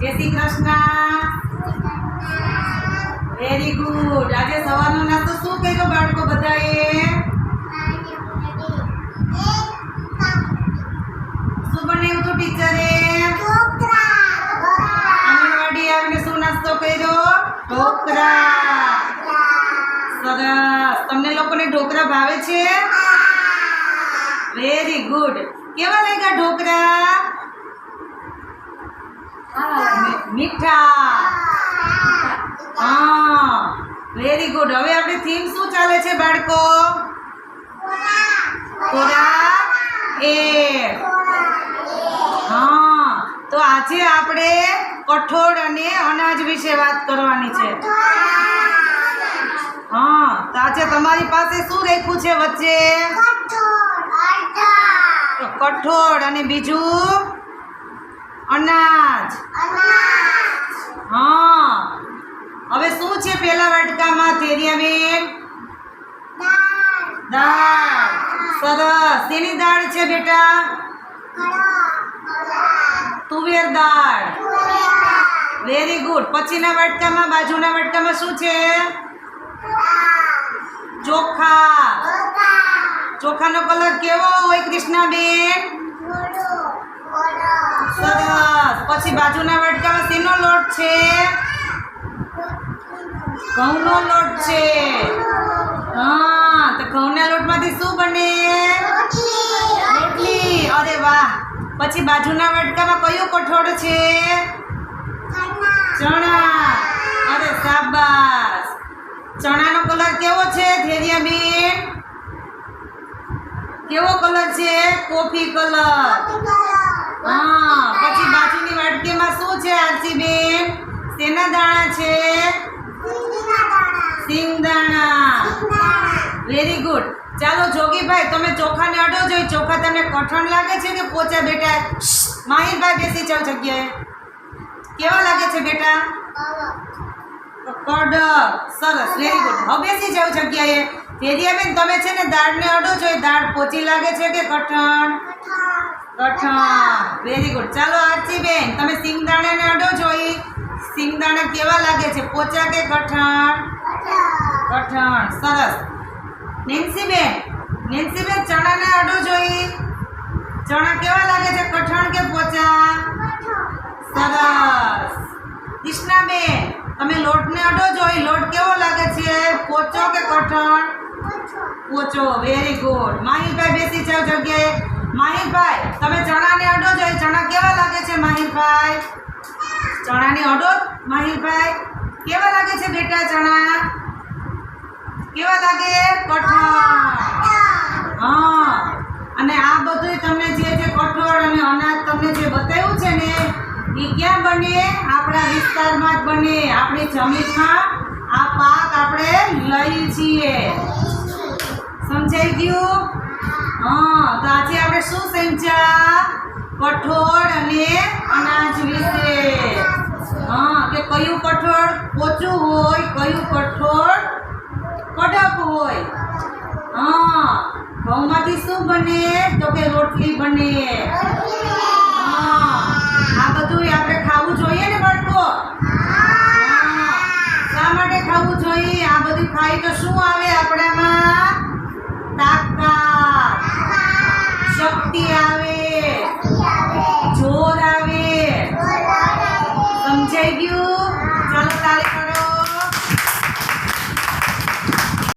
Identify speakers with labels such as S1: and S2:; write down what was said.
S1: જય Shri Krishna. Very good આજે સવારનો નાસ્તો શું કર્યો બાળકો બધાએ? શું બનાવ્યું હતું ટીચરે? આંગણવાડી આવીને શું નાસ્તો કર્યો? ઢોકળા. સરસ. તમને લોકોને ઢોકળા ભાવે છે? વેરી ગુડ કેવા લાગ્યા ઢોકળા? મી- મીઠા. હા વેરી ગુડ હવે આપણે થીમ શું ચાલે છે બાળકો? ખોરાક એ. હા તો આજે આપણે કઠોળ અને અનાજ વિશે વાત કરવાની છે. હા તો આજે તમારી પાસે શું રાખ્યું છે વચ્ચે? તો કઠોળ અને બીજું? અનાજ. હા. હવે શું છે પેલા વાટકામાં? તેરિયાબેન દાળ. સરસ. તેની દાળ છે બેટા? તુવેર દાળ. વેરી ગુડ પછીના વાટકામાં, બાજુના વાટકામાં શું છે? ચોખા. ચોખાનો કલર કેવો હોય, કૃષ્ણાબેન? સરસ. પછી બાજુના વાટકામાં શેનો લોટ છે? ઘઉંનો લોટ છે. હા, તો ઘઉંના લોટમાંથી શું બને? રોટલી. અરે વાહ. પછી બાજુના વાટકામાં કયું કઠોળ છે? ચણા. અરે સાબાસ ચણાનો કલર કેવો છે, ધેરિયાબેન? કેવો કલર છે? Coffee colour. હા પછી બાજુની વાટકીમાં શું છે આરસીબેન શેના દાણા છે? સિંગદાણા વેરી ગુડ ચાલો જોગીભાઈ તમે ચોખાને અડો જોઈ ચોખા તમને કઠણ લાગે છે કે પોચા બેટા? માહિરભાઈ બેસી જાવ જગ્યાએ. કેવા લાગે છે બેટા? કડક. સરસ. વેરી ગુડ હવે બેસી જાવ જગ્યાએ. ફેરિયાબેન તમે છે ને દાળને અડો છો, એ દાળ પોચી લાગે છે કે કઠણ? કઠણ. વેરી ગુડ ચાલો આરતીબેન તમે સિંગદાણાને અડો છો, એ સિંગદાણા કેવા લાગે છે? પોચા કે કઠણ? કઠણ. સરસ. નેન્સીબેન નેન્સીબેન ચણાને અડો જોઈ ચણા કેવા લાગે છે? કઠણ કે પોચા? સરસ. કૃષ્ણાબેન તમે લોટને અડો જોઈ લોટ કેવો લાગે છે? પોચો કે કઠણ? પોચો વેરી ગુડ માહિરભાઈ બેસી જાવ જગ્યાએ. માહિરભાઈ તમે ચણાને અડો જોઈ ચણા કેવા લાગે છે માહિરભાઈ ચણાને અડો? માહિરભાઈ કેવા લાગે છે બેટા ચણા? કેવા લાગે? કઠોળ. હા. અને આ બધું તમને જે જે કઠોળ અને અનાજ તમને જે બતાવ્યું છે ને, એ ક્યાં બને? આપણા વિસ્તારમાં જ બને. આપણી જમીનમાં સમજાઈ ગયું. હા, તો આજે આપણે શું સમજ્યા કઠોળ અને અનાજ વિશે. હા, કે કયું કઠોળ પોચું હોય, કયું કઠોળ કડક હોય? હા, ઘઉંમાંથી શું બને? તો કે રોટલી બને.